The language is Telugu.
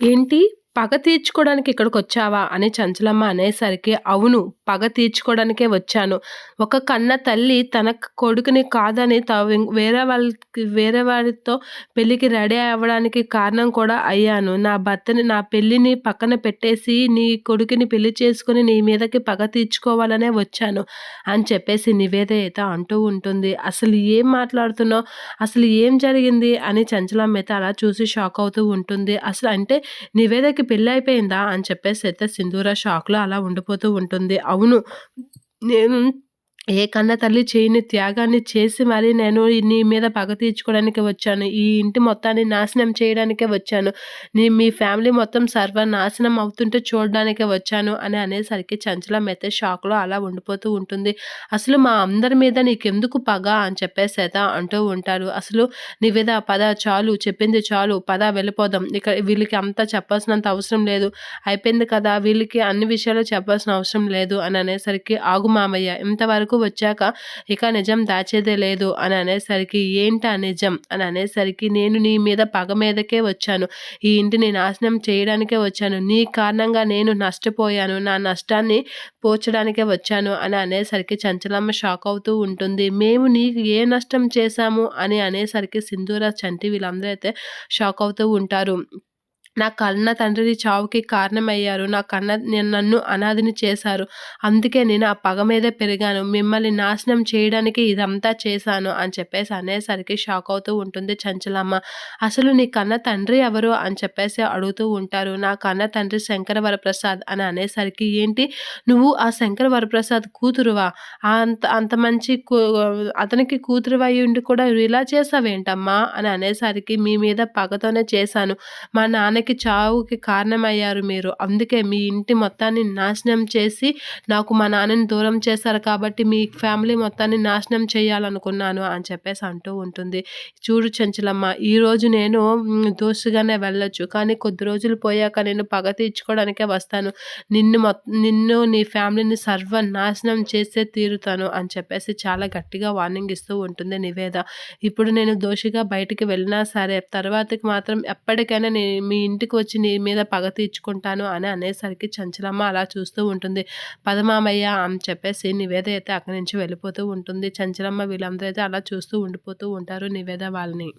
ఏంటి? పగ తీర్చుకోవడానికి ఇక్కడికి వచ్చావా అని చంచలమ్మ అనేసరికి అవును పగ తీర్చుకోవడానికే వచ్చాను. ఒక కన్న తల్లి తన కొడుకుని కాదని త వేరే వాళ్ళకి వేరే వారితో పెళ్ళికి రెడీ అవ్వడానికి కారణం కూడా అయ్యాను. నా భర్తని నా పెళ్ళిని పక్కన పెట్టేసి నీ కొడుకుని పెళ్ళి చేసుకుని నీ మీదకి పగ తీర్చుకోవాలనే వచ్చాను అని చెప్పేసి నివేద అయితే అంటూ ఉంటుంది. అసలు ఏం మాట్లాడుతున్నావు? అసలు ఏం జరిగింది? అని చంచలమ్మ అయితే అలా చూసి షాక్ అవుతూ ఉంటుంది. అసలు అంటే నివేదకి పెళ్ళి అయిపోయిందా అని చెప్పేసి అయితే సింధూర షాక్లో అలా ఉండిపోతూ ఉంటుంది. అవును నేను ఏ కన్న తల్లి చేయని త్యాగాన్ని చేసి మరి నేను నీ మీద పగ తీర్చుకోవడానికి వచ్చాను. ఈ ఇంటి మొత్తాన్ని నాశనం చేయడానికే వచ్చాను. నీ మీ ఫ్యామిలీ మొత్తం సర్వనాశనం అవుతుంటే చూడడానికే వచ్చాను అని అనేసరికి చంచలం అయితే షాక్లో అలా ఉండిపోతూ ఉంటుంది. అసలు మా అందరి మీద నీకెందుకు పగ అని చెప్పేసేత అంటూ ఉంటారు. అసలు నివేద పద చాలు చెప్పింది చాలు పద వెళ్ళిపోదాం. ఇక వీళ్ళకి అంతా చెప్పాల్సినంత అవసరం లేదు. అయిపోయింది కదా వీళ్ళకి అన్ని విషయాలు చెప్పాల్సిన అవసరం లేదు అని అనేసరికి ఆగు మామయ్య ఇంతవరకు వచ్చాక ఇక నిజం దాచేదే లేదు అని అనేసరికి ఏంటా నిజం? అని అనేసరికి నేను నీ మీద పగ మీదకే వచ్చాను. ఈ ఇంటిని నాశనం చేయడానికే వచ్చాను. నీ కారణంగా నేను నష్టపోయాను. నా నష్టాన్ని పోర్చడానికే వచ్చాను. అని అనేసరికి చంచలమ్మ షాక్ అవుతూ ఉంటుంది. మేము నీకు ఏ నష్టం చేశాము? అని అనేసరికి సింధూర చంటి వీళ్ళందరూ అయితే షాక్ అవుతూ ఉంటారు. నా కన్న తండ్రి చావుకి కారణమయ్యారు. నా కన్న నన్ను అనాథిని చేశారు. అందుకే నేను ఆ పగ మీదే పెరిగాను. మిమ్మల్ని నాశనం చేయడానికి ఇదంతా చేశాను అని చెప్పేసి అనేసరికి షాక్ అవుతూ ఉంటుంది చంచలమ్మ. అసలు నీ కన్న తండ్రి ఎవరు అని చెప్పేసి అడుగుతూ ఉంటారు. నా కన్న తండ్రి శంకర వరప్రసాద్ అని అనేసరికి ఏంటి? నువ్వు ఆ శంకర వరప్రసాద్ కూతురువా? అంత అంత మంచి అతనికి కూతురువై ఉండి కూడా ఇలా చేసావేంటమ్మా? అని అనేసరికి మీ మీద పగతోనే చేశాను. మా నాన్నకి అన్నయ్యకి చావుకి కారణమయ్యారు మీరు. అందుకే మీ ఇంటి మొత్తాన్ని నాశనం చేసి నాకు మా నాన్నని దూరం చేశారు కాబట్టి మీ ఫ్యామిలీ మొత్తాన్ని నాశనం చేయాలనుకున్నాను అని చెప్పేసి అంటూ ఉంటుంది. చూడు చెంచలమ్మ ఈరోజు నేను దోషిగానే వెళ్ళొచ్చు. కానీ కొద్ది రోజులు పోయాక నేను పగ తీర్చుకోవడానికే వస్తాను. నిన్ను నిన్ను నీ ఫ్యామిలీని సర్వనాశనం చేసే తీరుతాను అని చెప్పేసి చాలా గట్టిగా వార్నింగ్ ఇస్తూ ఉంటుంది నివేద. ఇప్పుడు నేను దోషిగా బయటికి వెళ్ళినా సరే తర్వాతకి మాత్రం ఎప్పటికైనా నేను మీ ఇంటికి వచ్చి నీ మీద పగ తీర్చుకుంటాను అని అనేసరికి చంచలమ్మ అలా చూస్తూ ఉంటుంది. పదమామయ్య అని చెప్పేసి నివేద అయితే అక్కడి నుంచి వెళ్ళిపోతూ ఉంటుంది. చంచలమ్మ వీళ్ళందరూ అయితే అలా చూస్తూ ఉండిపోతూ ఉంటారు నివేద వాళ్ళని.